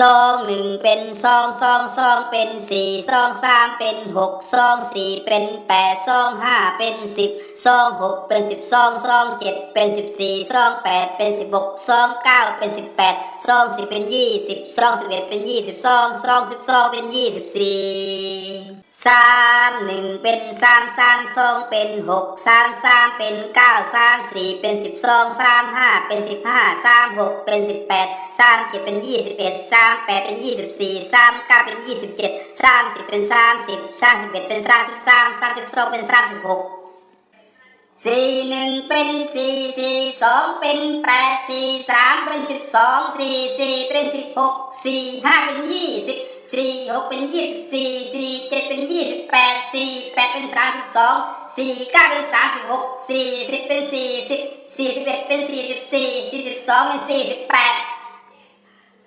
สองหนึ่งเป็นสองสองสองเป็นสี่สองสามเป็นหกสองสี่เป็นแปดสองห้าเป็นสิบสองหกเป็นสิบสองสองเจ็ดเป็นสิบสี่สองแปดเป็นสิบหกสองเก้าเป็นสิบแปดสองสิบเป็นยี่สิบสองสิบเอ็ดเป็นยี่สิบสองสองสิบสองเป็นยี่สิบสี่ สามหนึ่งเป็นสามสามสองเป็นหกสามสามเป็นเก้าสามสี่เป็นสิบสองสามห้าเป็นสิบห้าสามหกเป็นสิบแปดสามเจ็ดเป็นยี่สิบเอ็ดสามแปดเป็นยี่สิบสี่สามเก้าเป็นยี่สิบเจ็ดสามสิบเป็นสามสิบสามสิบเอ็ดเป็นสามสิบสามสามสิบสองเป็นสามสิบหกสี่หนึ่งเป็นสี่สี่สองเป็นแปดสี่สามเป็นสิบสองสี่สี่เป็นสิบหกสี่ห้าเป็นยี่สิบ สี่หกเป็นยี่สิบสี่สี่เจ็ดเป็นยี่สิบแปดสี่แปดเป็นสามสิบสองสี่เก้าเป็นสามสิบหกสี่สิบเป็นสี่สิบสี่สิบเอ็ดเป็นสี่สิบสี่สี่สิบสองเป็นสี่สิบแปด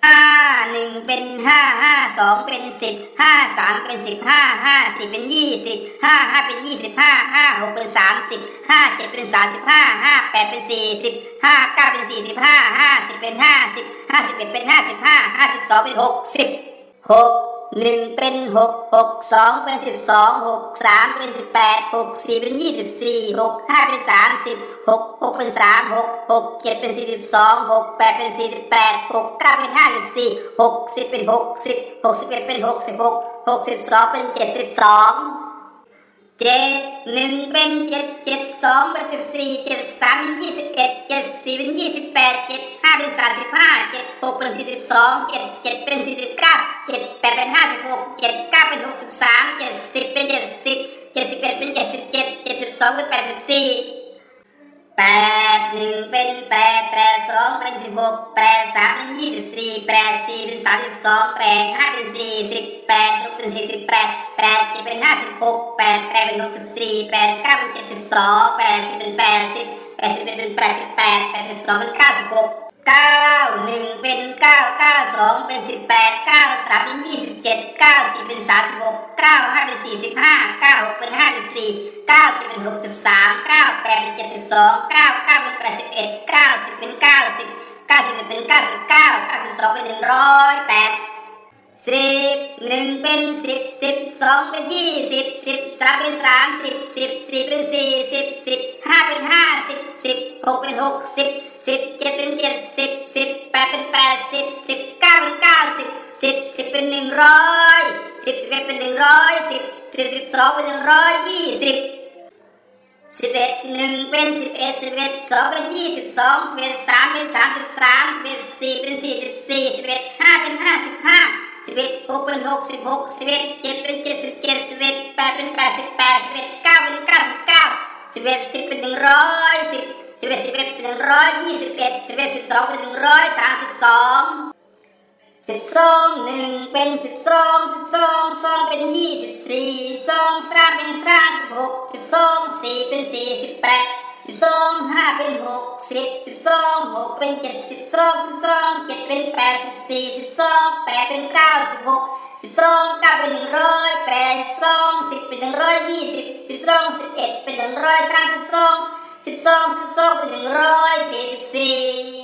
ห้าหนึ่งเป็นห้าห้าสองเป็นสิบห้าสามเป็นสิบห้าห้าสี่เป็นยี่สิบห้าห้าเป็นยี่สิบห้าห้าหกเป็นสามสิบห้าเจ็ดเป็นสามสิบห้าห้าแปดเป็นสี่สิบห้าเก้าเป็นสี่สิบห้าห้าสิบเป็นห้าสิบห้าสิบเอ็ดเป็นห้าสิบห้าห้าสิบสองเป็นหกสิบ หกหนึ่งเป็นหกหกสองเป็นสิบสองหกสามเป็นสิบแปดหกสี่เป็นยี่สิบสี่หกห้าเป็นสามสิบหกหกเป็นสามหกหกเจ็ดเป็นสี่สิบสองหกแปดเป็นสี่สิบแปดหกเก้าเป็นห้าสิบสี่หกสิบเป็นหกสิบหกสิบเอ็ดเป็นหกสิบหกหกสิบสองเป็นเจ็ดสิบสอง เจ็ดหนึ่งเป็นเจ็ดเจ็ดสองเป็นสิบสี่เจ็ดสามเป็นยี่สิบเอ็ดเจ็ดสี่เป็นยี่สิบแปดเจ็ดห้าเป็นสามสิบห้าเจ็ดหกเป็นสี่สิบสองเจ็ดเจ็ดเป็นสี่สิบเก้าเจ็ดแปดเป็นห้าสิบหกเจ็ดเก้าเป็นหกสิบสามเจ็ดสิบเป็นเจ็ดสิบเจ็ดสิบเอ็ดเป็นเจ็ดสิบเจ็ดเจ็ดสิบสองเป็นแปดสิบสี่แปดหนึ่งเป็นแปดแปดสองเป็นสิบหกแปดสามเป็นยี่สิบสี่แปดสี่เป็นสามสิบสองแปดห้าเป็นสี่สิบแปดหกเป็นสี่สิบแปดแปดเจ็ดเป็นห้าสิบหกแปด แปดเป็นหกสิบสี่แปดเก้าเป็นเจ็ดสิบสองแปดสิบเป็นแปดสิบแปดสิบเอ็ดเป็นแปดสิบแปดแปดสิบสองเป็นเก้าสิบหกเก้าหนึ่งเป็นเก้าเก้าสองเป็นสิบแปดเก้าสามเป็นยี่สิบเจ็ดเก้าสี่เป็นสามสิบหกเก้าห้าเป็นสี่สิบห้าเก้าหกเป็นห้าสิบสี่เก้าเจ็ดเป็นหกสิบสามเก้าแปดเป็นเจ็ดสิบสองเก้าเก้าเป็นแปดสิบเอ็ดเก้าสิบเป็นเก้าสิบเก้าสิบเอ็ดเป็นเก้าสิบเก้าเก้าสิบสองเป็นหนึ่งร้อยแปด สิบหนึ่งเป็นสิบสิบสองเป็นยี่สิบสิบสามเป็นสามสิบสิบสี่เป็นสี่สิบสิบห้าเป็นห้าสิบสิบหกเป็นหกสิบสิบเจ็ดเป็นเจ็ดสิบสิบแปดเป็นแปดสิบสิบเก้าเป็นเก้าสิบสิบสิบเป็นหนึ่งร้อยสิบสิบเอ็ดเป็นหนึ่งร้อยสิบสิบสิบสองเป็นหนึ่งร้อยยี่สิบสิบเอ็ดหนึ่งเป็นสิบเอ็ดสิบเอ็ดสองเป็นยี่สิบสองสิบเอ็ดสามเป็นสามสิบสามสิบเอ็ดสี่เป็นสี่สิบสี่สิบเอ็ดห้าเป็นห้าสิบห้า สิบเอ็ดหกเป็นหกสิบหกสิบเอ็ดเจ็ดเป็นเจ็ดสิบเจ็ดสิบเอ็ดแปดเป็นแปดสิบแปดสิบเอ็ดเก้าเป็นเก้าสิบเก้าสิบเอ็ดสิบเป็นหนึ่งร้อยสิบสิบเอ็ดสิบเอ็ดเป็นหนึ่งร้อยยี่สิบเอ็ดสิบเอ็ดสิบสองเป็นหนึ่งร้อยสามสิบสองสิบสองหนึ่งเป็นสิบสองสิบสองสองเป็นยี่สิบสี่สองสามเป็นสามสิบหกสิบสองสี่เป็นสี่ เป็นหกสิบสิบสองหกเป็นเจ็ดสิบสองสิบสองเจ็ดเป็นแปดสิบสี่สิบสองแปดเป็นเก้าสิบหกสิบสองเก้าเป็นหนึ่งร้อยแปดสิบสองสิบเป็นหนึ่งร้อยยี่สิบสิบสองสิบเอ็ดเป็นหนึ่งร้อยสามสิบสองสิบสองสิบสองเป็นหนึ่งร้อยสี่สิบสี่